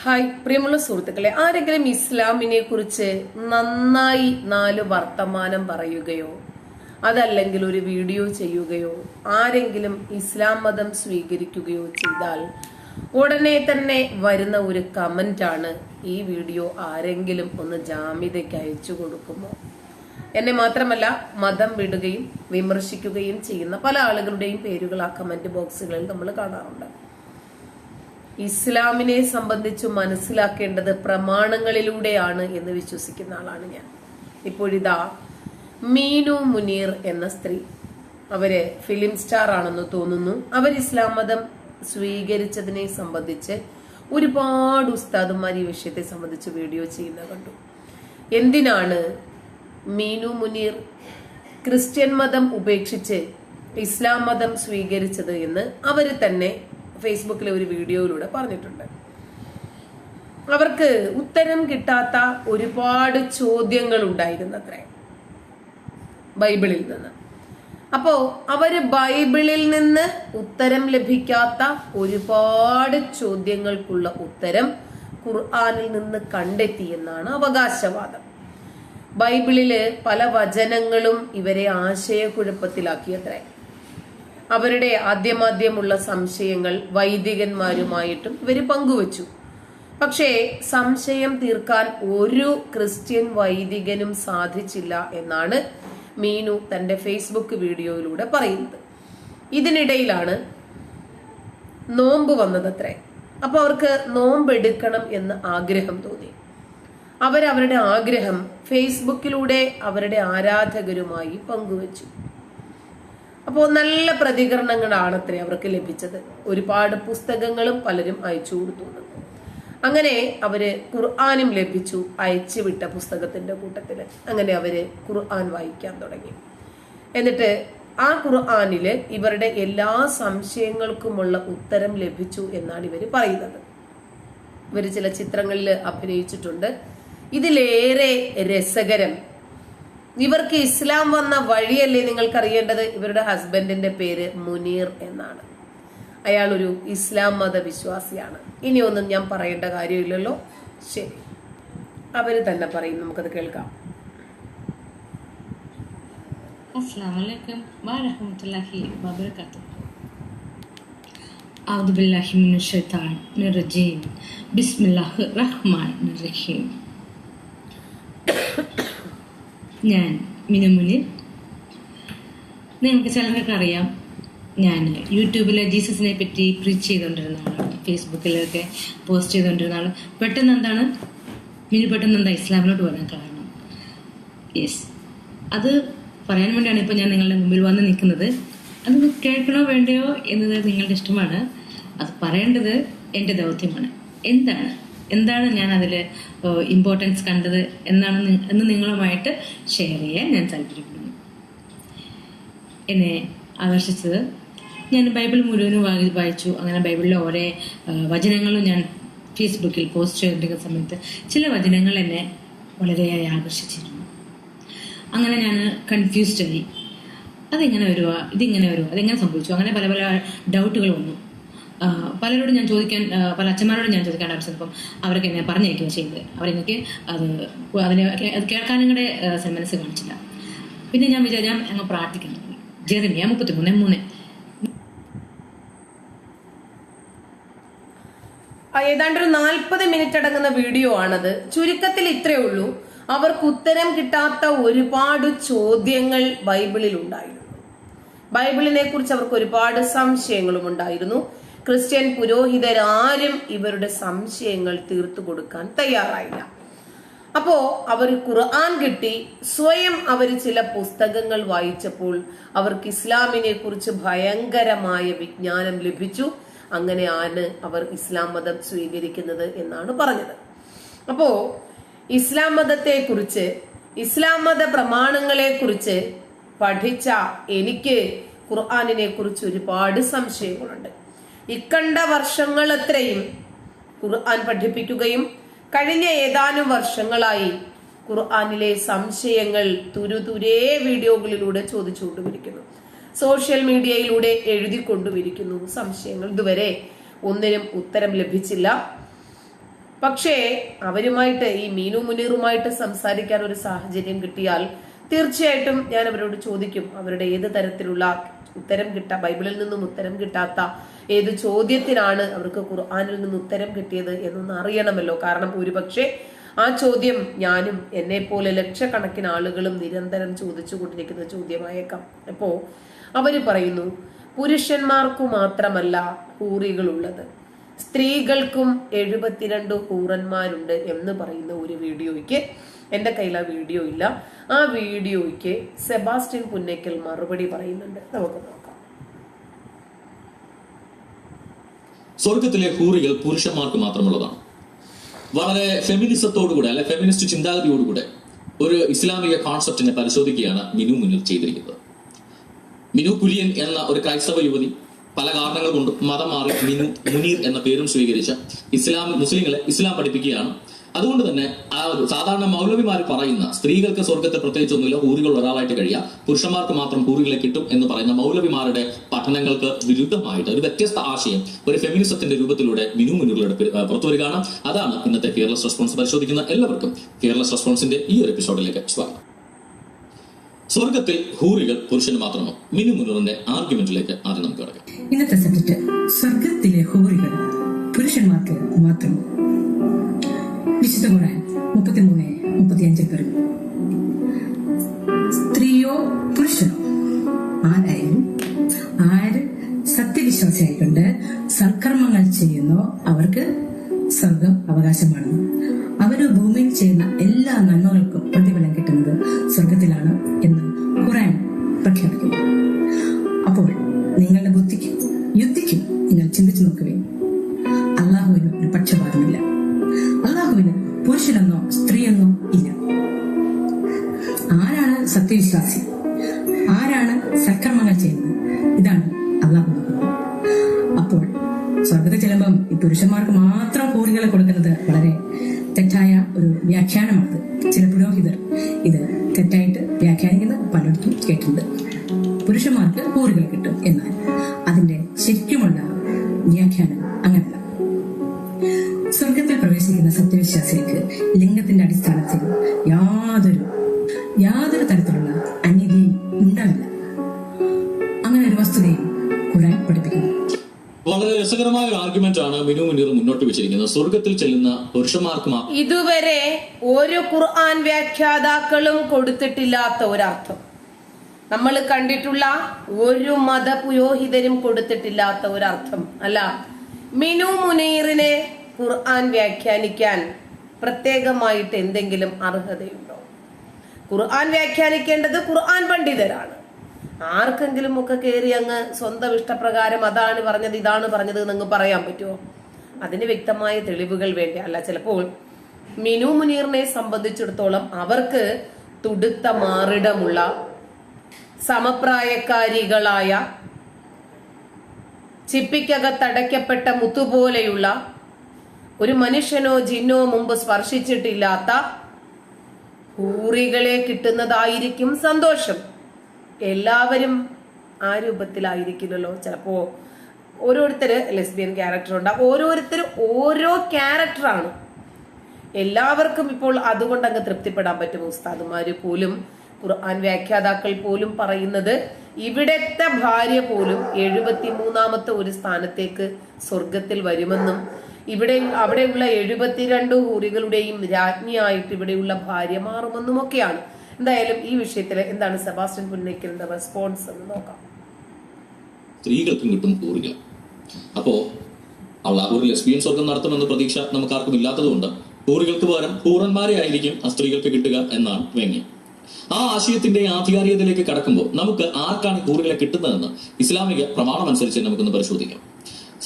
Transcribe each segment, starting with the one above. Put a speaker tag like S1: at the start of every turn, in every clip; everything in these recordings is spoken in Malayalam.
S1: ഹായ് പ്രിയമുള്ള സുഹൃത്തുക്കളെ ആരെങ്കിലും ഇസ്ലാമിനെ കുറിച്ച് നന്നായി നാല് വർത്തമാനം പറയുകയോ അതല്ലെങ്കിൽ ഒരു വീഡിയോ ചെയ്യുകയോ ആരെങ്കിലും ഇസ്ലാം മതം സ്വീകരിക്കുകയോ ചെയ്താൽ ഉടനെ തന്നെ വരുന്ന ഒരു കമന്റ് ആണ് ഈ വീഡിയോ ആരെങ്കിലും ഒന്ന് ജാമ്യതയ്ക്ക് അയച്ചു കൊടുക്കുമോ? എന്നെ മാത്രമല്ല മതം വിടുകയും വിമർശിക്കുകയും ചെയ്യുന്ന പല ആളുകളുടെയും പേരുകൾ ആ കമന്റ് ബോക്സുകളിൽ നമ്മൾ കാണാറുണ്ട്. ഇസ്ലാമിനെ സംബന്ധിച്ച് മനസ്സിലാക്കേണ്ടത് പ്രമാണങ്ങളിലൂടെയാണ് എന്ന് വിശ്വസിക്കുന്ന ആളാണ് ഞാൻ. ഇപ്പോഴിതാ മീനു മുനീർ എന്ന സ്ത്രീ. അവർ ഫിലിം സ്റ്റാർ ആണെന്ന് തോന്നുന്നു. അവർ ഇസ്ലാം മതം സ്വീകരിച്ചതിനെ സംബന്ധിച്ച് ഒരുപാട് ഉസ്താദുമാർ ഈ വിഷയത്തെ സംബന്ധിച്ച് വീഡിയോ ചെയ്യുന്ന കണ്ടു. എന്തിനാണ് മീനു മുനീർ ക്രിസ്ത്യൻ മതം ഉപേക്ഷിച്ച് ഇസ്ലാം മതം സ്വീകരിച്ചത് എന്ന് അവർ തന്നെ ഫേസ്ബുക്കിലെ ഒരു വീഡിയോയിലൂടെ പറഞ്ഞിട്ടുണ്ട്. അവർക്ക് ഉത്തരം കിട്ടാത്ത ഒരുപാട് ചോദ്യങ്ങൾ ഉണ്ടായിരുന്നത്രേ ബൈബിളിൽ നിന്ന്. അപ്പോ അവർ ബൈബിളിൽ നിന്ന് ഉത്തരം ലഭിക്കാത്ത ഒരുപാട് ചോദ്യങ്ങൾക്കുള്ള ഉത്തരം ഖുർആാനിൽ നിന്ന് കണ്ടെത്തി എന്നാണ് അവകാശവാദം. ബൈബിളിൽ പല വചനങ്ങളും ഇവരെ ആശയക്കുഴപ്പത്തിലാക്കിയത്രേ. അവരുടെ ആദ്യമാദ്യമുള്ള സംശയങ്ങൾ വൈദികന്മാരുമായിട്ടും ഇവർ പങ്കുവച്ചു. പക്ഷേ സംശയം തീർക്കാൻ ഒരു ക്രിസ്ത്യൻ വൈദികനും സാധിച്ചില്ല എന്നാണ് മീനു തന്റെ ഫേസ്ബുക്ക് വീഡിയോയിലൂടെ പറയുന്നത്. ഇതിനിടയിലാണ് നോമ്പ് വന്നതത്രേ. അപ്പൊ അവർക്ക് നോമ്പ് എടുക്കണം എന്ന് ആഗ്രഹം തോന്നി. അവരവരുടെ ആഗ്രഹം ഫേസ്ബുക്കിലൂടെ അവരുടെ ആരാധകരുമായി പങ്കുവച്ചു. അപ്പോൾ നല്ല പ്രതികരണങ്ങളാണ് അത്രേ അവർക്ക് ലഭിച്ചത്. ഒരുപാട് പുസ്തകങ്ങളും പലരും അയച്ചു കൊടുത്തു അങ്ങനെ അവർ ഖുർആാനും ലഭിച്ചു അയച്ചു വിട്ട പുസ്തകത്തിന്റെ കൂട്ടത്തിൽ അങ്ങനെ അവർ ഖുർആൻ വായിക്കാൻ തുടങ്ങി. എന്നിട്ട് ആ ഖുർആാനിൽ ഇവരുടെ എല്ലാ സംശയങ്ങൾക്കുമുള്ള ഉത്തരം ലഭിച്ചു എന്നാണ് ഇവർ പറയുന്നത്. ഇവർ ചില ചിത്രങ്ങളിൽ അഭിനയിച്ചിട്ടുണ്ട്. ഇതിലേറെ രസകരം ഇവർക്ക് ഇസ്ലാം വന്ന വഴിയല്ലേ നിങ്ങൾക്ക് അറിയേണ്ടത് ഇവരുടെ ഹസ്ബൻഡിന്റെ പേര് മുനീർ എന്നാണ് അയാൾ ഒരു ഇസ്ലാം മത വിശ്വാസിയാണ് ഇനിയൊന്നും ഞാൻ പറയേണ്ട കാര്യമില്ലല്ലോ ശരി അവര് തന്നെ പറയും നമുക്കത് കേൾക്കാം
S2: السلام عليكم ورحمة الله وبركاته أعوذ بالله من الشيطان الرجيم بسم الله الرحمن الرحيم ഞാൻ മിനുമുനിൽ നിങ്ങൾക്ക് ചിലർക്ക് അറിയാം ഞാൻ യൂട്യൂബിൽ ജീസസിനെ പറ്റി പ്രീച്ച് ചെയ്തുകൊണ്ടിരുന്ന ആളാണ്. ഫേസ്ബുക്കിലൊക്കെ പോസ്റ്റ് ചെയ്തുകൊണ്ടിരുന്ന ആൾ പെട്ടെന്ന് എന്താണ്? മിനു പെട്ടെന്ന് എന്താ ഇസ്ലാമിലോട്ട് വരാൻ കാരണം? യെസ് അത് പറയാൻ വേണ്ടിയാണ് ഇപ്പോൾ ഞാൻ നിങ്ങളുടെ മുമ്പിൽ വന്ന് നിൽക്കുന്നത്. അത് കേൾക്കണോ വേണ്ടയോ എന്നത് നിങ്ങളുടെ ഇഷ്ടമാണ്. അത് പറയേണ്ടത് എന്റെ ദൗത്യമാണ്. എന്താണ്? എന്താണ് ഞാൻ അതിൽ ഇമ്പോർട്ടൻസ് കണ്ടത് എന്നാണ് എന്ന് നിങ്ങളുമായിട്ട് ഷെയർ ചെയ്യാൻ ഞാൻ താല്പര്യപ്പെടുന്നു. എന്നെ ആകർഷിച്ചത് ഞാൻ ബൈബിൾ മുഴുവനും വായിച്ചു. അങ്ങനെ ബൈബിളിലെ ഓരോ വചനങ്ങളും ഞാൻ ഫേസ്ബുക്കിൽ പോസ്റ്റ് ചെയ്തിരിക്കുന്ന സമയത്ത് ചില വചനങ്ങൾ എന്നെ വളരെയായി ആകർഷിച്ചിരുന്നു. അങ്ങനെ ഞാൻ കൺഫ്യൂസ്ഡ് ആയി. അതെങ്ങനെ വരുവാ ഇതിങ്ങനെ വരുവാ അതെങ്ങനെ സംഭവിച്ചു? അങ്ങനെ പല പല ഡൗട്ടുകൾ വന്നു. പലരോടും ഞാൻ ചോദിക്കാൻ പല അച്ഛന്മാരോടും ഞാൻ ചോദിക്കാൻ ആവശ്യപ്പെട്ടപ്പം അവരൊക്കെ എന്നെ പറഞ്ഞേക്കുക ചെയ്യുന്നത് അവരെനിക്ക് അത് അതിനെ അത് കേൾക്കാനും കൂടെ ആ, മനസ്സ് കാണിച്ചില്ല. പിന്നെ ഞാൻ വിചാരിച്ചു ഞാൻ അങ്ങ് പ്രാർത്ഥിക്കാൻ തുടങ്ങി ജെറിമിയ മുപ്പത്തി മൂന്ന്.
S1: ആ, ഏതാണ്ട് ഒരു നാൽപ്പത് മിനിറ്റ് അടങ്ങുന്ന വീഡിയോ ആണത്. ചുരുക്കത്തിൽ ഇത്രയേ ഉള്ളൂ. അവർക്ക് ഉത്തരം കിട്ടാത്ത ഒരുപാട് ചോദ്യങ്ങൾ ബൈബിളിൽ ഉണ്ടായിരുന്നു. ബൈബിളിനെ കുറിച്ച് അവർക്ക് ഒരുപാട് സംശയങ്ങളും ഉണ്ടായിരുന്നു. ക്രിസ്ത്യൻ പുരോഹിതരാരും ഇവരുടെ സംശയങ്ങൾ തീർത്തു കൊടുക്കാൻ തയ്യാറായില്ല. അപ്പോ അവർ ഖുർആൻ കിട്ടി സ്വയം അവർ ചില പുസ്തകങ്ങൾ വായിച്ചപ്പോൾ അവർക്ക് ഇസ്ലാമിനെ കുറിച്ച് ഭയങ്കരമായ വിജ്ഞാനം ലഭിച്ചു. അങ്ങനെയാണ് അവർ ഇസ്ലാം മതം സ്വീകരിക്കുന്നത് എന്നാണ് പറഞ്ഞത്. അപ്പോ ഇസ്ലാം മതത്തെ കുറിച്ച് ഇസ്ലാം മത പ്രമാണങ്ങളെ കുറിച്ച് പഠിച്ച എനിക്ക് ഖുർആാനിനെ കുറിച്ച് ഒരുപാട് സംശയങ്ങളുണ്ട്. ഇക്കണ്ട വർഷങ്ങൾ അത്രയും ഖുർആൻ പഠിപ്പിക്കുകയും കഴിഞ്ഞ ഏതാനും വർഷങ്ങളായി ഖുർആാനിലെ സംശയങ്ങൾ തുരുതുരേ വീഡിയോകളിലൂടെ ചോദിച്ചുകൊണ്ടുമിരിക്കുന്നു. സോഷ്യൽ മീഡിയയിലൂടെ എഴുതിക്കൊണ്ടുമിരിക്കുന്നു സംശയങ്ങൾ. ഇതുവരെ ഒന്നിനും ഉത്തരം ലഭിച്ചില്ല. പക്ഷേ അവരുമായിട്ട് ഈ മീനു മുനീറുമായിട്ട് സംസാരിക്കാൻ ഒരു സാഹചര്യം കിട്ടിയാൽ തീർച്ചയായിട്ടും ഞാൻ അവരോട് ചോദിക്കും അവരുടെ ഏത് തരത്തിലുള്ള ഉത്തരം കിട്ടാ ബൈബിളിൽ നിന്നും ഉത്തരം കിട്ടാത്ത ഏത് ചോദ്യത്തിനാണ് അവർക്ക് ഖുർആാനിൽ നിന്ന് ഉത്തരം കിട്ടിയത് എന്നൊന്ന് അറിയണമല്ലോ. കാരണം ഒരുപക്ഷെ ആ ചോദ്യം ഞാനും എന്നെ പോലെ ലക്ഷക്കണക്കിന് ആളുകളും നിരന്തരം ചോദിച്ചുകൊണ്ടിരിക്കുന്ന ചോദ്യമായേക്കാം. അപ്പോ അവർ പറയുന്നു പുരുഷന്മാർക്കു മാത്രമല്ല ഹൂറികളുള്ളത്. സ്ത്രീകൾക്കും എഴുപത്തിരണ്ട് ഹൂറന്മാരുണ്ട് എന്ന് പറയുന്ന ഒരു വീഡിയോയ്ക്ക് എന്റെ കയ്യിൽ ആ വീഡിയോ ഇല്ല. ആ വീഡിയോയ്ക്ക് സെബാസ്റ്റ്യൻ പുന്നേക്കൽ മറുപടി പറയുന്നുണ്ട്. നമുക്ക് നോക്കാം.
S3: സ്വർഗത്തിലെ ഹൂറികൾ പുരുഷന്മാർക്ക് മാത്രമുള്ളതാണ്. വളരെ ഫെമിനിസത്തോടുകൂടെ അല്ലെ ഫെമിനിസ്റ്റ് ചിന്താഗതിയോടുകൂടെ ഒരു ഇസ്ലാമിക കോൺസെപ്റ്റിനെ പരിശോധിക്കുകയാണ് മിനു മുന്നിൽ ചെയ്തിരിക്കുന്നത്. മിനു കുര്യൻ എന്ന ഒരു ക്രൈസ്തവ യുവതി പല കാരണങ്ങൾ കൊണ്ടും മതം മാറി മിനു മുനീർ എന്ന പേരും സ്വീകരിച്ച ഇസ്ലാം മുസ്ലിങ്ങളെ ഇസ്ലാം പഠിപ്പിക്കുകയാണ്. അതുകൊണ്ട് തന്നെ ആ ഒരു സാധാരണ മൗലവിമാർ പറയുന്ന സ്ത്രീകൾക്ക് സ്വർഗത്തിൽ പ്രത്യേകിച്ചൊന്നുമില്ല ഊരുകൾ ഒരാളായിട്ട് കഴിയാം. പുരുഷന്മാർക്ക് മാത്രം ഹൂറികളെ കിട്ടും എന്ന് പറയുന്ന മൗലവിമാരുടെ പഠനങ്ങൾക്ക് വിരുദ്ധമായിട്ട് ഒരു വ്യത്യസ്ത ആശയം ഒരു ഫെമിനിസത്തിന്റെ രൂപത്തിലൂടെ മിനു മുന്നുകളുടെ പി- ആ, പുറത്തു വരികയാണ് അതാണ് ഇന്നത്തെ കേരളസ് റെസ്പോൺസ് പരിശോധിക്കുന്ന എല്ലാവർക്കും കേരളസ് റെസ്പോൺസിന്റെ ഈ ഒരു എപ്പിസോഡിലേക്ക് സ്വാഗതം. സ്വർഗത്തിൽ ഹൂറികൾ പുരുഷന് മാത്രമോ? മിനു മുനീറിന്റെ ആർഗ്യുമെന്റിലേക്ക് ആദ്യം നമുക്ക് കിടക്കാം.
S4: ഇന്നത്തെ സബ്ജക്ട് സ്വർഗത്തിലെ ഹോറികൾ വിശുദ്ധ ഖുർആൻ മുപ്പത്തിമൂന്ന് മുപ്പത്തിയഞ്ചിൽ പറഞ്ഞു സ്ത്രീയോ പുരുഷനോ? ആരായാലും ആര് സത്യവിശ്വാസിയായിക്കൊണ്ട് സൽക്കർമ്മങ്ങൾ ചെയ്യുന്നോ അവർക്ക് സ്വർഗം അവകാശമാണ്. സത്യവിശ്വാസി. ആരാണ് സക്കർമ്മങ്ങൾ ചെയ്യുന്നത്? ഇതാണ് അള്ളാഹു അപ്പോൾ സ്വർഗത്തിൽ ചെല്ലുമ്പം ഈ പുരുഷന്മാർക്ക് മാത്രം കൂറികളെ കൊടുക്കുന്നത് വളരെ തെറ്റായ ഒരു വ്യാഖ്യാനമാണ്. ചില പുരോഹിതർ ഇത് തെറ്റായിട്ട് വ്യാഖ്യാനിക്കുന്നത് പലയിടത്തും കേട്ടിട്ടുണ്ട്. പുരുഷന്മാർക്ക് കൂറുകൾ കിട്ടും എന്നാൽ അങ്ങനെ ഒരു പഠിപ്പിക്കുന്നു.
S3: വളരെ രസകരമായ ഒരു ആർഗ്യുമെന്റ് ആണ് മിനു മുനീർ മുന്നോട്ട് വെച്ചിരിക്കുന്നത്. സ്വർഗത്തിൽ ചെല്ലുന്ന പുരുഷന്മാർക്ക്
S1: ഇതുവരെ ഒരു ഖുർആൻ വ്യാഖ്യാതാക്കളും കൊടുത്തിട്ടില്ലാത്ത ഒരർത്ഥം. നമ്മൾ കണ്ടിട്ടുള്ള ഒരു മത പുരോഹിതരും കൊടുത്തിട്ടില്ലാത്ത ഒരർത്ഥം. അല്ല മിനു മുനീറിനെ ഖുർആൻ വ്യാഖ്യാനിക്കാൻ പ്രത്യേകമായിട്ട് എന്തെങ്കിലും അർഹതയുണ്ടോ? ഖുർആൻ വ്യാഖ്യാനിക്കേണ്ടത് ഖുർആൻ പണ്ഡിതരാണ്. ആർക്കെങ്കിലും ഒക്കെ കയറി അങ്ങ് സ്വന്തം ഇഷ്ടപ്രകാരം അതാണ് പറഞ്ഞത് ഇതാണ് പറഞ്ഞത് എന്നങ്ങ് പറയാൻ പറ്റുമോ? അതിന് വ്യക്തമായ തെളിവുകൾ വേണ്ടി? അല്ല ചിലപ്പോൾ മിനു മുനീറിനെ സംബന്ധിച്ചിടത്തോളം അവർക്ക് തുടുത്ത മാറിടമുള്ള സമപ്രായക്കാരികളായ ചിപ്പിക്കകത്തടയ്ക്കപ്പെട്ട മുത്തുപോലെയുള്ള ഒരു മനുഷ്യനോ ജിന്നോ മുമ്പ് സ്പർശിച്ചിട്ടില്ലാത്ത ഊറികളെ കിട്ടുന്നതായിരിക്കും സന്തോഷം. എല്ലാവരും ആ രൂപത്തിലായിരിക്കില്ലല്ലോ. ചിലപ്പോ ഓരോരുത്തര് ലെസ്ബിയൻ ക്യാരക്ടർ ഉണ്ടാവും ഓരോരുത്തരും ഓരോ ക്യാരക്ടറാണ് എല്ലാവർക്കും ഇപ്പോൾ അതുകൊണ്ട് അങ്ങ് തൃപ്തിപ്പെടാൻ പറ്റും. ഉസ്താദുമാര് പോലും ഖുർആൻ വ്യാഖ്യാതാക്കൾ പോലും പറയുന്നത് ഇവിടത്തെ ഭാര്യ പോലും എഴുപത്തി മൂന്നാമത്തെ ഒരു സ്ഥാനത്തേക്ക് സ്വർഗത്തിൽ വരുമെന്നും ഇവിടെ അവിടെയുള്ള എഴുപത്തിരണ്ട് ഹൂറികളുടെയും രാജ്ഞിയായിട്ട് ഇവിടെയുള്ള ഭാര്യ മാറുമെന്നും ഒക്കെയാണ് എന്തായാലും ഈ വിഷയത്തിൽ എന്താണ് സെബാസ്റ്റ്യൻ പുന്നയ്ക്കലിന്റെ റെസ്പോൺസ് എന്ന് നോക്കാം.
S3: സ്ത്രീകൾക്കും കിട്ടും ഊർജം. അപ്പോ അള്ളാഹു ഒരു ലെസ്ബിയൻ സ്വർഗം നടത്തുമെന്ന പ്രതീക്ഷ നമുക്കാർക്കും ഇല്ലാത്തതുകൊണ്ട് ഹൂറികൾക്ക് പകരം ഹൂറന്മാരെ ആയിരിക്കും ആ സ്ത്രീകൾക്ക് കിട്ടുക എന്നാണ് വ്യംഗ്യം. ആ ആശയത്തിന്റെ ആധികാരികതയിലേക്ക് കടക്കുമ്പോൾ നമുക്ക് ആർക്കാണ് കൂറുകളെ കിട്ടുന്നതെന്ന് ഇസ്ലാമിക പ്രമാണമനുസരിച്ച് നമുക്കൊന്ന് പരിശോധിക്കാം.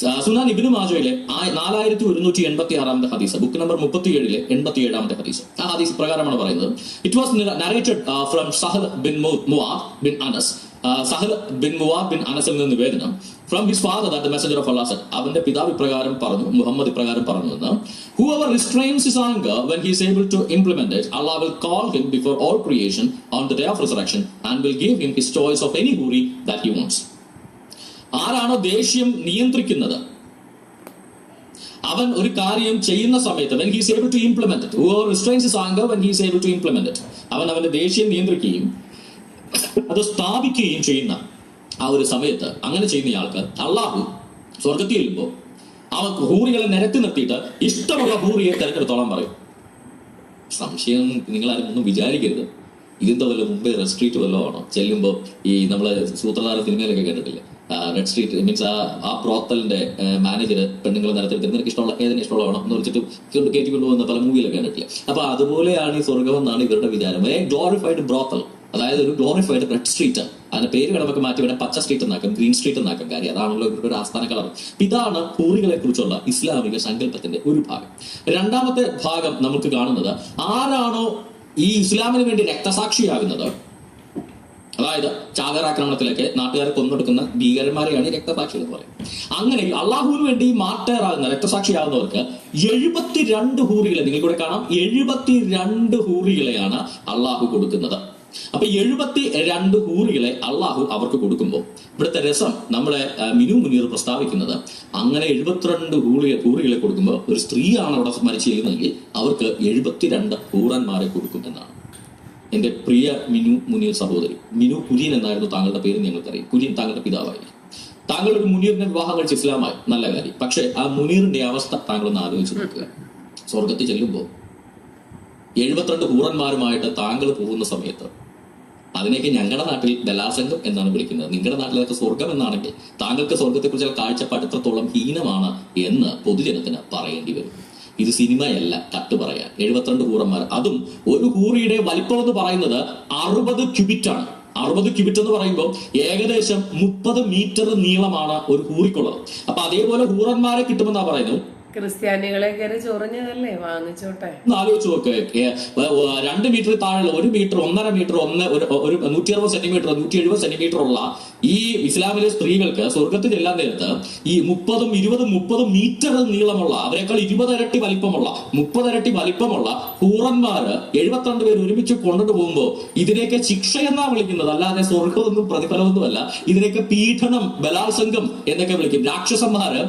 S3: സുനാൻ ഇബിനു മാജോയിലെ നാലായിരത്തി ഒരുന്നൂറ്റി എൺപത്തി ആറാമത്തെ ഹദീസ് ബുക്ക് നമ്പർ മുപ്പത്തിയേഴിലെ എൺപത്തി ഏഴാമത്തെ ഹദീസ്. ആ ഹദീസ് പ്രകാരമാണ് പറയുന്നത്. It was narrated from Sahl bin Muadh bin Anas. Sahl bin Muadh bin അനസിൽ നിന്ന് നിവേദനം from his father that the messenger of Allah അവന്റെ പിതാവ് ഇപ്രകാരം പറഞ്ഞു മുഹമ്മദ് ഇപ്രകാരം പറഞ്ഞു എന്ന്. Whoever restrains his anger when he able to implement it will call him before all creation on the day of resurrection and will give him his choice of any houri that he wants. ആരാണോ ദേഷ്യം നിയന്ത്രിക്കുന്നത്? അവൻ ഒരു കാര്യം ചെയ്യുന്ന സമയത്ത് when he's able to implement or അവൻ അവന്റെ ദേഷ്യം നിയന്ത്രിക്കുകയും അത് സ്ഥാപിക്കുകയും ചെയ്യുന്ന ആ ഒരു സമയത്ത് അങ്ങനെ ചെയ്യുന്നയാൾക്ക് അള്ളാഹു സ്വർഗത്തിൽ ചെല്ലുമ്പോൾ അവൻ ഹൂറികളെ നിരത്തി നിർത്തിയിട്ട് ഇഷ്ടമുള്ള ഹൂറിയെ തിരഞ്ഞെടുത്തോളം പറയും. സംശയം നിങ്ങളാരും ഒന്നും വിചാരിക്കരുത്. ഇതിന്റെ വല്ല മുമ്പേ റെസ്ട്രീറ്റ് സ്ട്രീറ്റ് വല്ലതും ആണോ? ഈ നമ്മളെ സൂത്രധാര സിനിമയിലൊക്കെ കണ്ടിട്ടില്ലേ റെഡ് സ്ട്രീറ്റ് മീൻസ് ആ ആ പ്രോത്തലിന്റെ മാനേജർ പെണ്ണുങ്ങളെ നിരത്തിലെടുത്ത് നിനക്ക് ഇഷ്ടമുള്ള ഏതിന് വേണം എന്ന് വെച്ചിട്ട് കയറ്റി കൊണ്ടുപോകുന്ന പല മൂവിയിലൊക്കെ കണ്ടിട്ടില്ലേ. അപ്പൊ അതുപോലെയാണ് ഈ സ്വർഗം എന്നാണ് ഇവരുടെ വിചാരം. ഏ ഗ്ലോറിഫൈഡ് ബ്രോത്തൽ അതായത് ഒരു ഗ്ലോറിഫൈഡ് റെഡ് സ്ട്രീറ്റ് അതിന്റെ പേര് കടമൊക്കെ മാറ്റി വേണം പച്ച സ്ട്രീറ്റ് എന്നാക്കും ഗ്രീൻ സ്ട്രീറ്റ് എന്നാക്കും. കാര്യം അതാണല്ലോ ഇവരുടെ ഒരു ആസ്ഥാന കളർ. ഇതാണ് ഹൂറികളെ കുറിച്ചുള്ള ഇസ്ലാമിക സങ്കല്പത്തിന്റെ ഒരു ഭാഗം. രണ്ടാമത്തെ ഭാഗം നമുക്ക് കാണുന്നത് ആരാണോ ഈ ഇസ്ലാമിന് വേണ്ടി രക്തസാക്ഷിയാകുന്നത്? അതായത് ചാകരാക്രമണത്തിലൊക്കെ നാട്ടുകാരെ കൊന്നൊടുക്കുന്ന ഭീകരന്മാരെയാണ് ഈ രക്തസാക്ഷികൾ എന്ന് പറയുന്നത്. അങ്ങനെ അള്ളാഹുവിന് വേണ്ടി മാർട്ടയറാകുന്ന രക്തസാക്ഷിയാകുന്നവർക്ക് എഴുപത്തിരണ്ട് ഹൂറികളെ നിങ്ങൾ കൂടെ കാണാം. എഴുപത്തിരണ്ട് ഹൂറികളെയാണ് അള്ളാഹു കൊടുക്കുന്നത്. അപ്പൊ എഴുപത്തി രണ്ട് ഹൂറികളെ അള്ളാഹു അവർക്ക് കൊടുക്കുമ്പോൾ ഇവിടുത്തെ രസം നമ്മളെ മിനു മുനീർ പ്രസ്താവിക്കുന്നത് അങ്ങനെ എഴുപത്തിരണ്ട് ഹൂറിയെ ഹൂറികളെ കൊടുക്കുമ്പോൾ ഒരു സ്ത്രീയാണ് അവിടെ മരിച്ചു ചെയ്യുന്നതെങ്കിൽ അവർക്ക് എഴുപത്തിരണ്ട് ഹൂറന്മാരെ കൊടുക്കും എന്നാണ്. എന്റെ പ്രിയ മിനു മുനീർ സഹോദരി. മിനു കുര്യൻ എന്നായിരുന്നു താങ്കളുടെ പേര് ഞങ്ങൾക്കറിയാം. കുര്യൻ താങ്കളുടെ പിതാവായി താങ്കൾ ഒരു മുനീറിനെ വിവാഹം കഴിച്ച് ഇസ്ലാമായി. നല്ല കാര്യം. പക്ഷെ ആ മുനീറിന്റെ അവസ്ഥ താങ്കൾ ഒന്ന് ആലോചിച്ച് നോക്കുക. സ്വർഗത്തിൽ ചെല്ലുമ്പോൾ എഴുപത്തിരണ്ട് ഹൂറന്മാരുമായിട്ട് താങ്കൾ പോകുന്ന സമയത്ത് അതിനൊക്കെ ഞങ്ങളുടെ നാട്ടിൽ ബലാസംഗം എന്നാണ് വിളിക്കുന്നത്. നിങ്ങളുടെ നാട്ടിലൊക്കെ സ്വർഗം എന്നാണെങ്കിൽ താങ്കൾക്ക് സ്വർഗത്തെക്കുറിച്ചുള്ള കാഴ്ചപ്പാട് എത്രത്തോളം ഹീനമാണ് എന്ന് പൊതുജനത്തിന് പറയേണ്ടി വരും. ഇത് സിനിമയല്ല കട്ട് പറയാൻ എഴുപത്തിരണ്ട് കൂറന്മാർ. അതും ഒരു കൂറിയുടെ വലിപ്പം എന്ന് പറയുന്നത് അറുപത് ആണ്. അറുപത് ക്യൂബിറ്റ് എന്ന് പറയുമ്പോൾ ഏകദേശം മുപ്പത് മീറ്റർ നീളമാണ് ഒരു കൂറിക്കുള്ളത്. അപ്പൊ അതേപോലെ കൂറന്മാരെ കിട്ടുമെന്നാ പറയുന്നത്.
S1: ചൊറിഞ്ഞതല്ലേ?
S3: രണ്ട് മീറ്റർ താഴെയുള്ള ഒരു മീറ്റർ ഒന്നര മീറ്റർ ഒന്ന് ഒരു നൂറ്റി അറുപത് സെന്റിമീറ്റർ നൂറ്റി എഴുപത് സെന്റിമീറ്റർ ഉള്ള ഈ ഇസ്ലാമിലെ സ്ത്രീകൾക്ക് സ്വർഗത്തിൽ ചെല്ലാൻ നേരത്ത് ഈ മുപ്പതും ഇരുപതും മുപ്പതും മീറ്റർ നീളമുള്ള അവരെക്കാൾ ഇരുപത് ഇരട്ടി വലിപ്പമുള്ള മുപ്പത് ഇരട്ടി വലിപ്പമുള്ള കൂറന്മാര് എഴുപത്തിരണ്ട് പേര് ഒരുമിച്ച് കൊണ്ടിട്ട് പോകുമ്പോൾ ഇതിനെയൊക്കെ ശിക്ഷ എന്നാ വിളിക്കുന്നത്? അല്ലാതെ സ്വർഗമൊന്നും പ്രതിഫലമൊന്നുമല്ല. ഇതിനെയൊക്കെ പീഡനം ബലാത്സംഗം എന്നൊക്കെ വിളിക്കും. രാക്ഷസന്മാര്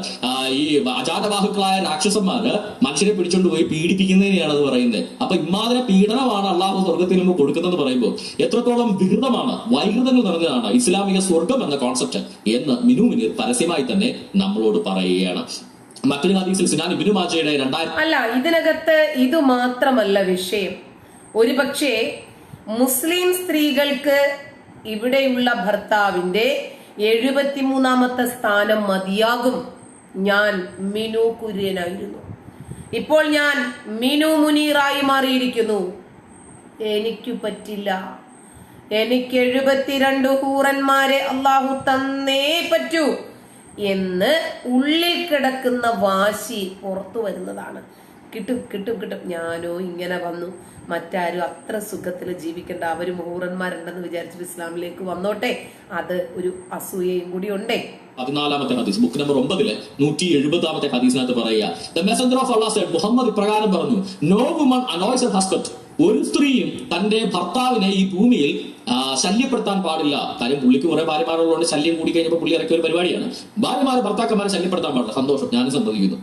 S3: ഈ അജാതവാഹുക്കളായ രാക്ഷസന്മാര് മനുഷ്യരെ പിടിച്ചോണ്ട് പോയി പീഡിപ്പിക്കുന്നതിനെയാണ് അത് പറയുന്നത് അപ്പൊ ഇമാതിരി പീഡനമാണ് അള്ളാഹു സ്വർഗത്തിൽ നിന്ന് കൊടുക്കുന്നത് പറയുമ്പോൾ എത്രത്തോളം വികൃതമാണ് വൈകൃതങ്ങൾ നിറഞ്ഞതാണ് ഇസ്ലാമിക സ്വർഗം എന്ന കോൺസെപ്റ്റ് എന്ന് മിനു മിനിർ പരസ്യമായി തന്നെ നമ്മളോട് പറയുകയാണ്. മാജയുടെ രണ്ടായിരത്തി
S1: അല്ല ഇതിനകത്ത് ഇത് മാത്രമല്ല വിഷയം. ഒരുപക്ഷെ മുസ്ലിം സ്ത്രീകൾക്ക് ഇവിടെയുള്ള ഭർത്താവിന്റെ എഴുപത്തിമൂന്നാമത്തെ സ്ഥാനം മതിയാകും. ഞാൻ മിനു കുര്യനായിരുന്നു. ഇപ്പോൾ ഞാൻ മിനു മുനീറായി മാറിയിരിക്കുന്നു. എനിക്ക് പറ്റില്ല. എനിക്ക് എഴുപത്തിരണ്ട് ഹൂറന്മാരെ അള്ളാഹു തന്നേ പറ്റൂ എന്ന് ഉള്ളിൽ കിടക്കുന്ന വാശി പുറത്തു വരുന്നതാണ്. കിട്ടും കിട്ടും കിട്ടും. ഞാനോ ഇങ്ങനെ വന്നു. മറ്റാരും അത്ര സുഖത്തിൽ ജീവിക്കേണ്ട അവരും മുഹൂറന്മാരുണ്ടെന്ന് വിചാരിച്ചിട്ട് ഇസ്ലാമിലേക്ക് വന്നോട്ടെ. അത് ഒരു അസൂയയും കൂടി ഉണ്ടേ.
S3: പതിനാലാമത്തെ ഹദീസ് ബുക്ക് നമ്പർ ഒമ്പതിൽ നൂറ്റി എഴുപതാമത്തെ ഹദീസിനകത്ത് പറയുക. The messenger of Allah said Muhammad ഇപ്രകാരം പറഞ്ഞു നോ വുമൺ അനോയ്സ് ഹസ്ബൻഡ് ഒരു സ്ത്രീയും തന്റെ ഭർത്താവിനെ ഈ ഭൂമിയിൽ ശല്യപ്പെടുത്താൻ പാടില്ല. കാര്യം പുള്ളിക്ക് കുറെ ഭാര്യമാരുള്ളതുകൊണ്ട് ശല്യം കൂടി കഴിഞ്ഞപ്പോൾ പുള്ളി ഇറക്കിയ ഒരു പരിപാടിയാണ്. ഭാര്യമാർ ഭർത്താക്കന്മാരെ ശല്യപ്പെടുത്താൻ പാടില്ല. സന്തോഷം. ഞാനും സമ്മതിക്കുന്നു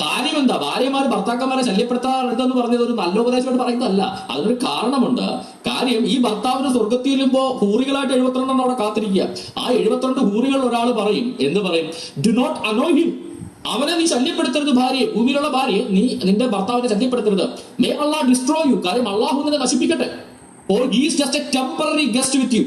S3: കാര്യം എന്താ? ഭാര്യമാര് ഭർത്താക്കന്മാരെ ശല്യപ്പെടുത്താറുണ്ടെന്ന് പറഞ്ഞത് ഒരു നല്ല ഉപദേശമായിട്ട് പറയുന്നതല്ല. അതിനൊരു കാരണമുണ്ട്. കാര്യം ഈ ഭർത്താവിന് സ്വർഗത്തിൽ ചെല്ലുമ്പോ ഹൂറികളായിട്ട് എഴുപത്തിരണ്ടെണ്ണം അവിടെ കാത്തിരിക്കുക. ആ എഴുപത്തിരണ്ട് ഹൂറികൾ ഒരാൾ പറയും എന്ന് പറയും? ഡു നോട്ട് അനോ ഹിം അവനെ നീ ശല്യപ്പെടുത്തരുത് ഭാര്യയെ ഭൂമിയിലുള്ള ഭാര്യയെ നീ നിന്റെ ഭർത്താവിനെ ശല്യപ്പെടുത്തരുത്. മേ അള്ളാഹ് ഡിസ്ട്രോ യു കാര്യം അള്ളാഹു നിന്നെ നശിപ്പിക്കട്ടെ. Or is just a temporary guest with you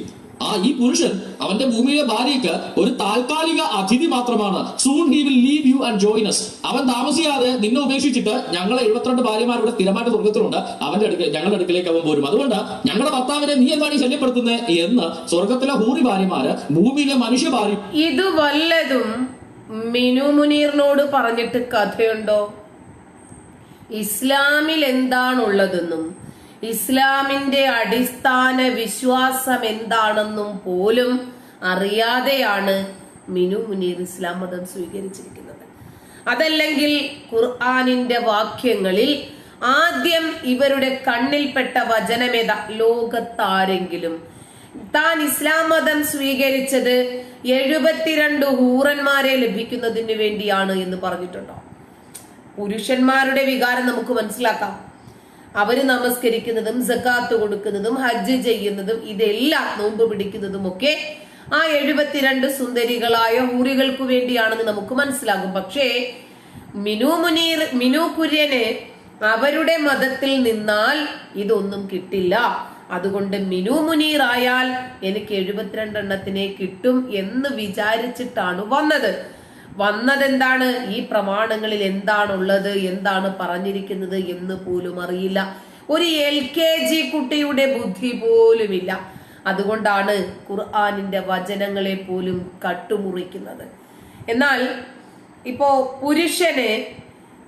S3: ആ ഈ പുരുഷൻ അവന്റെ ഭൂമിയിലെ ഭാര്യയ്ക്ക് ഒരു താൽക്കാലിക അതിഥി മാത്രമാണ്. Soon he will leave you and join us അവൻ താമസിയാതെ നിന്നെ ഉപേക്ഷിച്ചിട്ട് ഞങ്ങളെ എഴുപത്തിരണ്ട് ഭാര്യമാരുടെ സ്ഥിരമായിട്ട് സ്വർഗത്തിലുണ്ട് അവന്റെ അടുക്ക ഞങ്ങളുടെ അടുക്കിലേക്ക് അവൻ പോരും. അതുകൊണ്ട് ഞങ്ങളുടെ ഭർത്താവിനെ നീ എന്താണ് ശല്യപ്പെടുത്തുന്നത് എന്ന് സ്വർഗത്തിലെ ഹൂറി ഭാര്യമാര് ഭൂമിയിലെ മനുഷ്യ ഭാര്യ
S1: ഇത് വല്ലതും മിനു മുനീറിനോട് പറഞ്ഞിട്ട് കഥയുണ്ടോ? ഇസ്ലാമിൽ എന്താണുള്ളതെന്നും ഇസ്ലാമിന്റെ അടിസ്ഥാന വിശ്വാസം എന്താണെന്നും പോലും അറിയാതെയാണ് മിനു മുനീർ ഇസ്ലാം മതം സ്വീകരിച്ചിരിക്കുന്നത്. അതല്ലെങ്കിൽ ഖുർആാനിന്റെ വാക്യങ്ങളിൽ ആദ്യം ഇവരുടെ കണ്ണിൽപ്പെട്ട വചനമേത? ലോകത്താരെങ്കിലും. താൻ ഇസ്ലാം മതം സ്വീകരിച്ചത് എഴുപത്തിരണ്ട് ഹൂറന്മാരെ ലഭിക്കുന്നതിന് വേണ്ടിയാണ് എന്ന് പറഞ്ഞിട്ടുണ്ടോ? പുരുഷന്മാരുടെ വികാരം നമുക്ക് മനസ്സിലാക്കാം. അവർ നമസ്കരിക്കുന്നതും സക്കാത്ത് കൊടുക്കുന്നതും ഹജ്ജ് ചെയ്യുന്നതും ഇതെല്ലാം നോമ്പ് പിടിക്കുന്നതും ഒക്കെ ആ എഴുപത്തിരണ്ട് സുന്ദരികളായ ഹൂറികൾക്ക് വേണ്ടിയാണെന്ന് നമുക്ക് മനസ്സിലാകും. പക്ഷേ മിനു മുനീർ മിനു കുര്യന് അവരുടെ മതത്തിൽ നിന്നാൽ ഇതൊന്നും കിട്ടില്ല. അതുകൊണ്ട് മിനു മുനീർ ആയാൽ എനിക്ക് എഴുപത്തിരണ്ട് എണ്ണത്തിനെ കിട്ടും എന്ന് വിചാരിച്ചിട്ടാണ് വന്നത്. വന്നതെന്താണ്? ഈ പ്രമാണങ്ങളിൽ എന്താണുള്ളത്? എന്താണ് പറഞ്ഞിരിക്കുന്നത് എന്ന് പോലും അറിയില്ല. ഒരു എൽ കെ ജി കുട്ടിയുടെ ബുദ്ധി പോലുമില്ല. അതുകൊണ്ടാണ് ഖുർആാനിന്റെ വചനങ്ങളെ പോലും കട്ടുമുറിക്കുന്നത്. എന്നാൽ ഇപ്പോ പുരുഷന്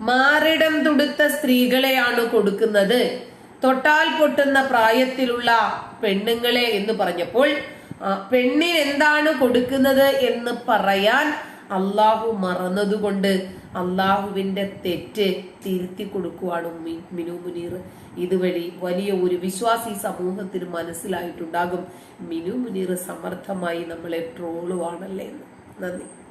S1: മാറിടം തുടുത്ത സ്ത്രീകളെയാണ് കൊടുക്കുന്നത്. തൊട്ടാൽ പൊട്ടുന്ന പ്രായത്തിലുള്ള പെണ്ണുങ്ങളെ എന്ന് പറഞ്ഞപ്പോൾ പെണ്ണിന് എന്താണ് കൊടുക്കുന്നത് എന്ന് പറയാൻ അള്ളാഹു മറന്നതുകൊണ്ട് അള്ളാഹുവിന്റെ തെറ്റ് തിരുത്തി കൊടുക്കുവാണ് മിനു മുനീർ. ഇതുവഴി വലിയ ഒരു വിശ്വാസി സമൂഹത്തിന് മനസ്സിലായിട്ടുണ്ടാകും. മിനു മുനീർ സമർത്ഥമായി നമ്മളെ ട്രോളുവാണല്ലേ എന്ന്. നന്ദി.